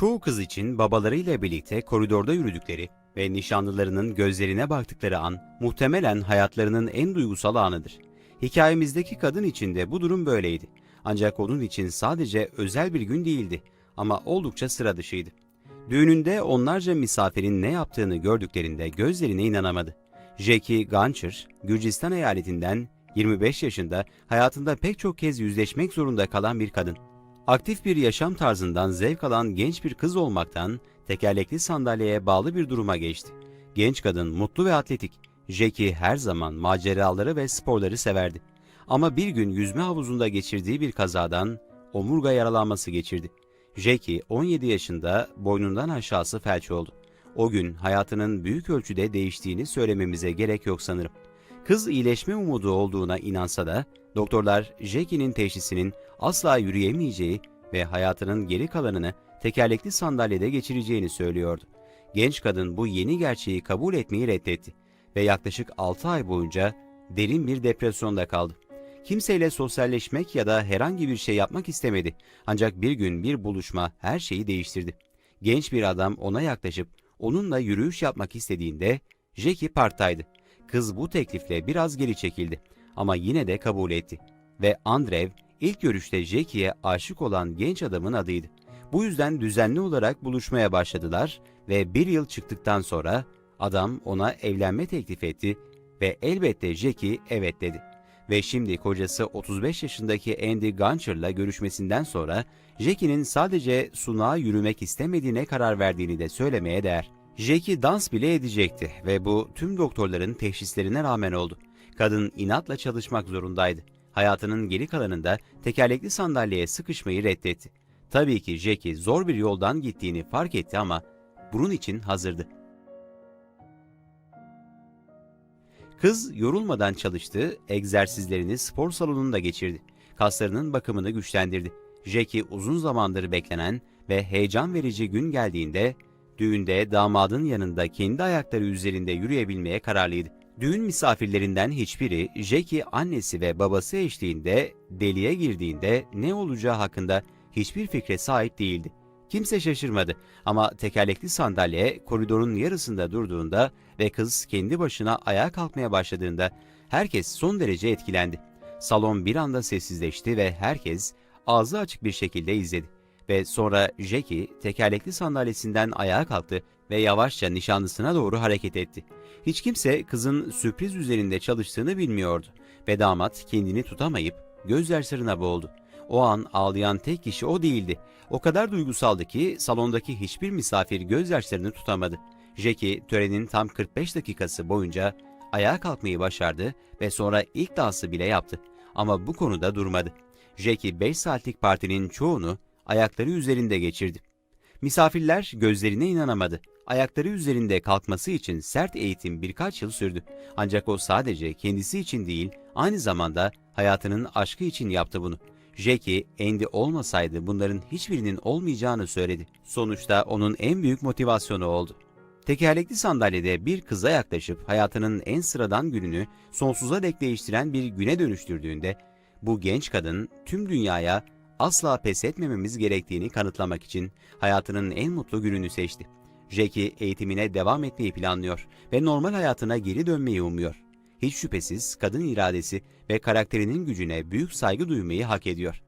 Çoğu kız için babalarıyla birlikte koridorda yürüdükleri ve nişanlılarının gözlerine baktıkları an muhtemelen hayatlarının en duygusal anıdır. Hikayemizdeki kadın için de bu durum böyleydi. Ancak onun için sadece özel bir gün değildi ama oldukça sıra dışıydı. Düğününde onlarca misafirin ne yaptığını gördüklerinde gözlerine inanamadı. Jackie Gancher, Gürcistan eyaletinden 25 yaşında hayatında pek çok kez yüzleşmek zorunda kalan bir kadın. Aktif bir yaşam tarzından zevk alan genç bir kız olmaktan tekerlekli sandalyeye bağlı bir duruma geçti. Genç kadın mutlu ve atletik. Jackie her zaman maceraları ve sporları severdi. Ama bir gün yüzme havuzunda geçirdiği bir kazadan omurga yaralanması geçirdi. Jackie 17 yaşında boynundan aşağısı felç oldu. O gün hayatının büyük ölçüde değiştiğini söylememize gerek yok sanırım. Kız iyileşme umudu olduğuna inansa da doktorlar Jackie'nin teşhisinin asla yürüyemeyeceği ve hayatının geri kalanını tekerlekli sandalyede geçireceğini söylüyordu. Genç kadın bu yeni gerçeği kabul etmeyi reddetti ve yaklaşık 6 ay boyunca derin bir depresyonda kaldı. Kimseyle sosyalleşmek ya da herhangi bir şey yapmak istemedi. Ancak bir gün bir buluşma her şeyi değiştirdi. Genç bir adam ona yaklaşıp onunla yürüyüş yapmak istediğinde Jackie parktaydı. Kız bu teklifle biraz geri çekildi ama yine de kabul etti. Ve Andrev ilk görüşte Jackie'ye aşık olan genç adamın adıydı. Bu yüzden düzenli olarak buluşmaya başladılar ve bir yıl çıktıktan sonra adam ona evlenme teklif etti ve elbette Jackie evet dedi. Ve şimdi kocası 35 yaşındaki Andy Guncher'la görüşmesinden sonra Jackie'nin sadece sunağa yürümek istemediğine karar verdiğini de söylemeye değer. Jackie dans bile edecekti ve bu tüm doktorların teşhislerine rağmen oldu. Kadın inatla çalışmak zorundaydı. Hayatının geri kalanında tekerlekli sandalyeye sıkışmayı reddetti. Tabii ki Jackie zor bir yoldan gittiğini fark etti ama bunun için hazırdı. Kız yorulmadan çalıştı, egzersizlerini spor salonunda geçirdi. Kaslarının bakımını güçlendirdi. Jackie uzun zamandır beklenen ve heyecan verici gün geldiğinde düğünde damadın yanında kendi ayakları üzerinde yürüyebilmeye kararlıydı. Düğün misafirlerinden hiçbiri Jackie annesi ve babası eşliğinde deliğe girdiğinde ne olacağı hakkında hiçbir fikre sahip değildi. Kimse şaşırmadı ama tekerlekli sandalye koridorun yarısında durduğunda ve kız kendi başına ayağa kalkmaya başladığında herkes son derece etkilendi. Salon bir anda sessizleşti ve herkes ağzı açık bir şekilde izledi. Ve sonra Jackie tekerlekli sandalyesinden ayağa kalktı ve yavaşça nişanlısına doğru hareket etti. Hiç kimse kızın sürpriz üzerinde çalıştığını bilmiyordu ve damat kendini tutamayıp gözyaşlarına boğuldu. O an ağlayan tek kişi o değildi. O kadar duygusaldı ki salondaki hiçbir misafir gözyaşlarını tutamadı. Jackie törenin tam 45 dakikası boyunca ayağa kalkmayı başardı ve sonra ilk dansı bile yaptı. Ama bu konuda durmadı. Jackie 5 saatlik partinin çoğunu ayakları üzerinde geçirdi. Misafirler gözlerine inanamadı. Ayakları üzerinde kalkması için sert eğitim birkaç yıl sürdü. Ancak o sadece kendisi için değil, aynı zamanda hayatının aşkı için yaptı bunu. Jackie, Andy olmasaydı bunların hiçbirinin olmayacağını söyledi. Sonuçta onun en büyük motivasyonu oldu. Tekerlekli sandalyede bir kıza yaklaşıp hayatının en sıradan gününü sonsuza dek değiştiren bir güne dönüştürdüğünde bu genç kadın tüm dünyaya asla pes etmememiz gerektiğini kanıtlamak için hayatının en mutlu gününü seçti. Jackie eğitimine devam etmeyi planlıyor ve normal hayatına geri dönmeyi umuyor. Hiç şüphesiz kadın iradesi ve karakterinin gücüne büyük saygı duymayı hak ediyor.